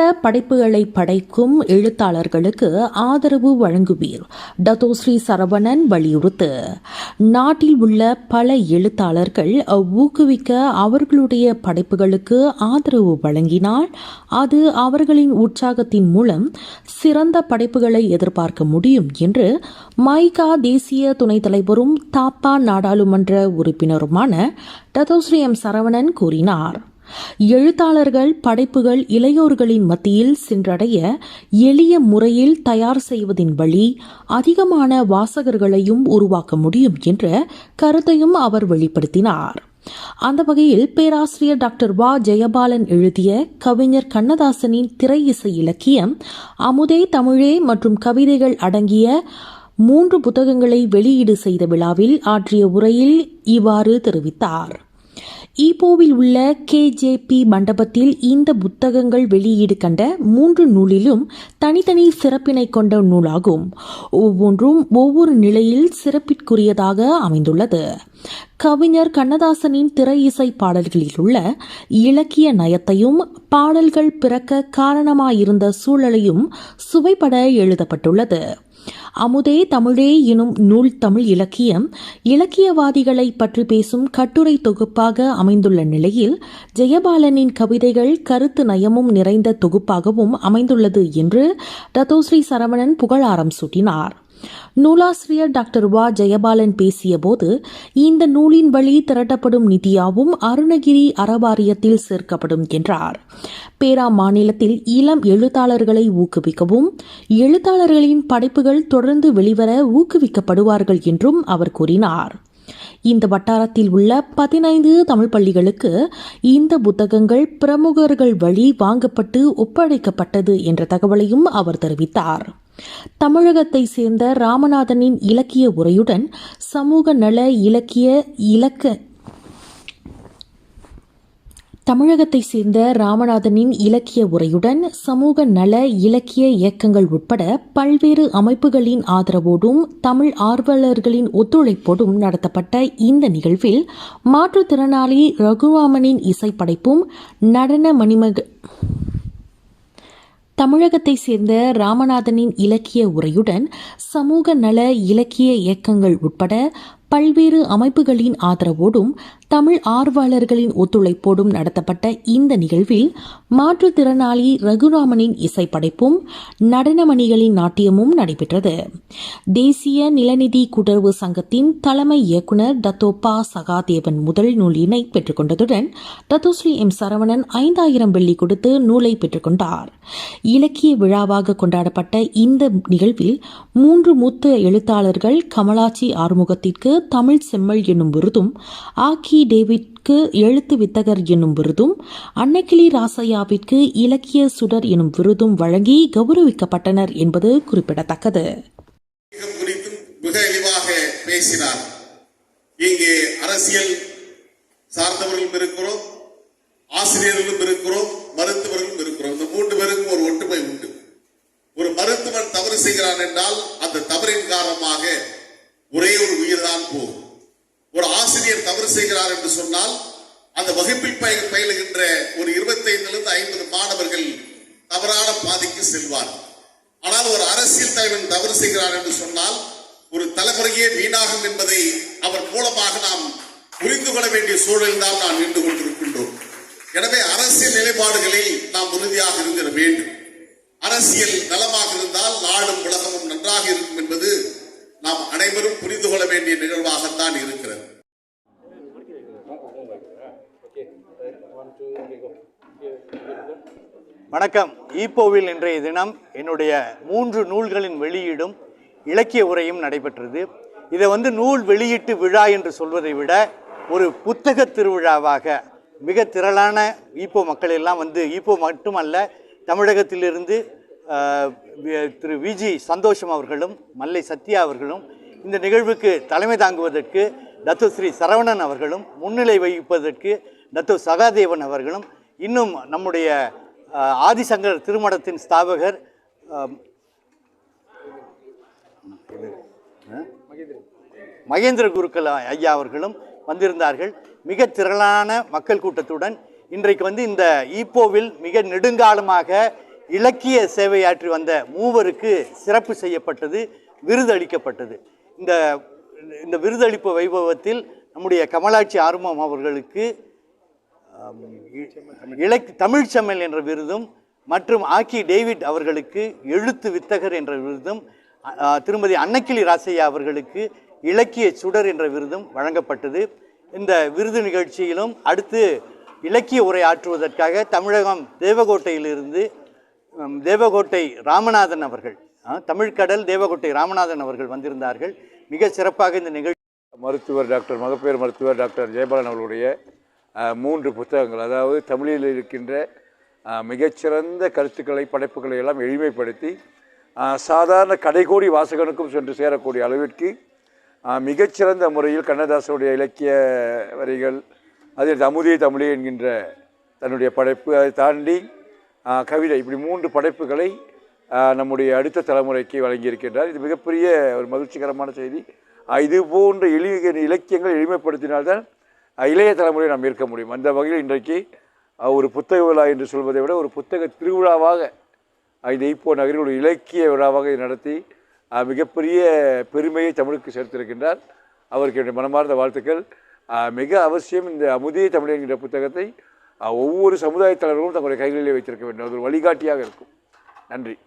சிறந்த படைப்புகளை படைக்கும் எழுத்தாளர்களுக்கு ஆதரவு வழங்குவீர். டத்தோஸ்ரீ சரவணன் வலியுறுத்து. நாட்டில் உள்ள பல எழுத்தாளர்கள் ஊக்குவிக்க அவர்களுடைய படைப்புகளுக்கு ஆதரவு வழங்கினால் அது அவர்களின் உற்சாகத்தின் மூலம் சிறந்த படைப்புகளை எதிர்பார்க்க முடியும் என்று மைகா தேசிய துணைத் தலைவரும் தாப்பா நாடாளுமன்ற உறுப்பினருமான டத்தோஸ்ரீ எம் சரவணன் கூறினார். எழுத்தாளர்கள் படைப்புகள் இளையோர்களின் மத்தியில் சென்றடைய எளிய முறையில் தயார் செய்வதின் வழி அதிகமான வாசகர்களையும் உருவாக்க முடியும் என்ற கருத்தையும் அவர் வெளிப்படுத்தினார். அந்த வகையில் பேராசிரியர் டாக்டர் வா. ஜெயபாலன் எழுதிய கவிஞர் கண்ணதாசனின் திரை இசை இலக்கியம் அமுதே தமிழே மற்றும் கவிதைகள் அடங்கிய மூன்று புத்தகங்களை வெளியீடு செய்த விழாவில் ஆற்றிய உரையில் இவ்வாறு தெரிவித்தார். ஈப்போவில் உள்ள கேஜேபி மண்டபத்தில் இந்த புத்தகங்கள் வெளியீடு கண்ட மூன்று நூலிலும் தனித்தனி சிறப்பினை கொண்ட நூலாகும். ஒவ்வொன்றும் ஒவ்வொரு நிலையில் சிறப்பிற்குரியதாக அமைந்துள்ளது. கவிஞர் கண்ணதாசனின் திரை இசை பாடல்களில் உள்ள இலக்கிய நயத்தையும் பாடல்கள் பிறக்க காரணமாயிருந்த சூழலையும் சுவைப்பட எழுதப்பட்டுள்ளது. அமுதே தமிழே எனும் நூல் தமிழ் இலக்கியம் இலக்கியவாதிகளை பற்றி பேசும் கட்டுரை தொகுப்பாக அமைந்துள்ள நிலையில் ஜெயபாலனின் கவிதைகள் கருத்து நயமும் நிறைந்த தொகுப்பாகவும் அமைந்துள்ளது என்று ரத்தோஸ்ரீ சரவணன் புகழாரம் சூட்டினார். நூலாசிரியர் டாக்டர் வா. ஜெயபாலன் பேசியபோது இந்த நூலின் வழி திரட்டப்படும் நிதியாவும் அருணகிரி அறவாரியத்தில் சேர்க்கப்படும் என்றார். பேரா மாநிலத்தில் இளம் எழுத்தாளர்களை ஊக்குவிக்கவும் எழுத்தாளர்களின் படைப்புகள் தொடர்ந்து வெளிவர ஊக்குவிக்கப்படுவார்கள் என்றும் அவர் கூறினார். இந்த வட்டாரத்தில் உள்ள பதினைந்து தமிழ் பள்ளிகளுக்கு இந்த புத்தகங்கள் பிரமுகர்கள் வழி வாங்கப்பட்டு ஒப்படைக்கப்பட்டது என்ற தகவலையும் அவர் தெரிவித்தார். தமிழகத்தை சேர்ந்த ராமநாதனின் இலக்கிய உரையுடன் சமூக நல இலக்கிய இலக்க தமிழகத்தை சேர்ந்த ராமநாதனின் இலக்கிய உரையுடன் சமூக நல இலக்கிய இயக்கங்கள் உட்பட பல்வேறு அமைப்புகளின் ஆதரவோடும் தமிழ் ஆர்வலர்களின் ஒத்துழைப்போடும் நடத்தப்பட்ட இந்த நிகழ்வில் மாற்றுத்திறனாளி ரகுராமனின் இசைப்படைப்பும் நடன மணிமக தமிழகத்தை சேர்ந்த ராமநாதனின் இலக்கிய உரையுடன் சமூக நல இலக்கிய இயக்கங்கள் உட்பட பல்வேறு அமைப்புகளின் ஆதரவோடும் தமிழ் ஆர்வலர்களின் ஒத்துழைப்போடும் நடத்தப்பட்ட இந்த நிகழ்வில் மாற்றுத்திறனாளி ரகுராமனின் இசைப்படைப்பும் நடனமணிகளின் நாட்டியமும் நடைபெற்றது. தேசிய நிலநிதி கூட்டுறவு சங்கத்தின் தலைமை இயக்குநர் டத்தோப்பா சகாதேவன் முதல் நூலினை பெற்றுக்கொண்டதுடன் டத்தோஸ்ரீ எம் சரவணன் ஐந்தாயிரம் வெள்ளி கொடுத்து நூலை பெற்றுக்கொண்டார் இலக்கிய விழாவாக கொண்டாடப்பட்ட இந்த நிகழ்வில் மூன்று மூத்த எழுத்தாளர்கள் கமலாச்சி ஆறுமுகத்திற்கு தமிழ் செம்மல் என்னும் விருதும் ஆக்கி டேவிட்க்கு எழுத்து வித்தகர் என்னும் விருதும் அன்னக்கிளி ராசையாவிற்கு இலக்கிய சுடர் எனும் விருதும் வழங்கி கௌரவிக்கப்பட்டனர் என்பது குறிப்பிடத்தக்கது. மிக இழிவாக பேசினார். இங்கே அரசியல் சார்ந்தவர்களும் இருக்கிறோம் ஆசிரியர்களும் இருக்கிறோம் மருத்துவர்களும் இருக்கிறோம். இந்த மூன்று பேருக்கும் ஒரு ஒற்றுமை உண்டு. ஒரு மருத்துவன் தவறு செய்கிறான் என்றால் அந்த தவறின் காரணமாக ஒரே ஒரு தான் போகும் ஒரு ஆசிரியர் தவறு செய்கிறார் என்று சொன்னால் அந்த வகுப்பில் பய- பயிலுகின்ற ஒரு இருபத்தைந்திலிருந்து ஐம்பது மாணவர்கள் தவறான பாதைக்கு செல்வார். ஆனால் ஒரு அரசியல் தலைவன் தவறு செய்கிறார் என்று சொன்னால் ஒரு தலைமுறையே வீணாகும் என்பதை அவர் மூலமாக நாம் புரிந்து கொள்ள வேண்டிய சூழலில் தான் நாம் நின்று கொண்டிருக்கின்றோம். எனவே அரசியல் நிலைப்பாடுகளில் நாம் உறுதியாக இருந்திட வேண்டும். அரசியல் நலமாக இருந்தால் நாடும் உலகமும் நன்றாக இருக்கும் என்பது நாம் அனைவரும் புரிந்து கொள்ள வேண்டிய நிகழ்வாகத்தான் இருக்கிறது. வணக்கம். ஈப்போவில் இன்றைய தினம் என்னுடைய மூன்று நூல்களின் வெளியீடும் இலக்கிய உரையும் நடைபெற்றது. இதை வந்து நூல் வெளியீட்டு விழா என்று சொல்வதை விட ஒரு புத்தக திருவிழாவாக மிக திரளான ஈப்போ மக்கள் எல்லாம் வந்து ஈப்போ மட்டுமல்ல தமிழகத்திலிருந்து திரு விஜி சந்தோஷம் அவர்களும் மல்லை சத்யா அவர்களும் இந்த நிகழ்வுக்கு தலைமை தாங்குவதற்கு டத்து ஸ்ரீ சரவணன் அவர்களும் முன்னிலை வகிப்பதற்கு டத்து சகாதேவன் அவர்களும் இன்னும் நம்முடைய ஆதிசங்கர் திருமணத்தின் ஸ்தாபகர் மகேந்திர குருக்கள் ஐயா அவர்களும் வந்திருந்தார்கள். மிக திரளான மக்கள் கூட்டத்துடன் இன்றைக்கு வந்து இந்த ஈப்போவில் மிக நெடுங்காலமாக இலக்கிய சேவையாற்றி வந்த மூவருக்கு சிறப்பு செய்யப்பட்டது விருது அளிக்கப்பட்டது இந்த இந்த விருதளிப்பு வைபவத்தில் நம்முடைய கமலாட்சி ஆர்மம் அவர்களுக்கு இலக் தமிழ்ச்சமையல் என்ற விருதும் மற்றும் ஆக்கி டேவிட் அவர்களுக்கு எழுத்து வித்தகர் என்ற விருதும் திருமதி அன்னக்கிளி ராசையா அவர்களுக்கு இலக்கிய சுடர் என்ற விருதும் வழங்கப்பட்டது. இந்த விருது நிகழ்ச்சியிலும் அடுத்து இலக்கிய உரை ஆற்றுவதற்காக தமிழகம் தேவகோட்டையிலிருந்து தேவகோட்டை ராமநாதன் அவர்கள் ஆ, தமிழ்கடல் தேவகோட்டை ராமநாதன் அவர்கள் வந்திருந்தார்கள். மிக சிறப்பாக இந்த நிகழ்ச்சி மருத்துவர் டாக்டர் மகப்பேறு மருத்துவர் டாக்டர் ஜெயபாலன் அவர்களுடைய மூன்று புத்தகங்கள் அதாவது தமிழில் இருக்கின்ற மிகச்சிறந்த கருத்துக்களை படைப்புகளை எல்லாம் எளிமைப்படுத்தி சாதாரண கடைகோடி வாசகனுக்கும் சென்று சேரக்கூடிய அளவிற்கு மிகச்சிறந்த முறையில் கண்ணதாசனுடைய இலக்கிய வரிகள் அதில் அமுதே தமிழே என்கின்ற தன்னுடைய படைப்பு அதை தாண்டி கவிதை. இப்படி மூன்று படைப்புகளை நம்முடைய அடுத்த தலைமுறைக்கு வழங்கியிருக்கின்றார். இது மிகப்பெரிய ஒரு மகிழ்ச்சிகரமான செய்தி. இது போன்ற எளிய இலக்கியங்கள் எளிமைப்படுத்தினால்தான் இளைய தலைமுறையை நாம் இருக்க முடியும். அந்த வகையில் இன்றைக்கு ஒரு புத்தக விழா என்று சொல்வதை விட ஒரு புத்தக திருவிழாவாக இந்த இப்போ நகரில் ஒரு இலக்கிய விழாவாக நடத்தி மிகப்பெரிய பெருமையை தமிழுக்கு சேர்த்திருக்கின்றார். அவருக்கு என்னுடைய மனமார்ந்த வாழ்த்துக்கள். மிக அவசியம் இந்த அமுதிய தமிழ் என்கின்ற புத்தகத்தை ஒவ்வொரு சமுதாய தலைவர்களும் தங்களுடைய கைகளிலே வைத்திருக்க வேண்டும். அது ஒரு வழிகாட்டியாக இருக்கும். நன்றி.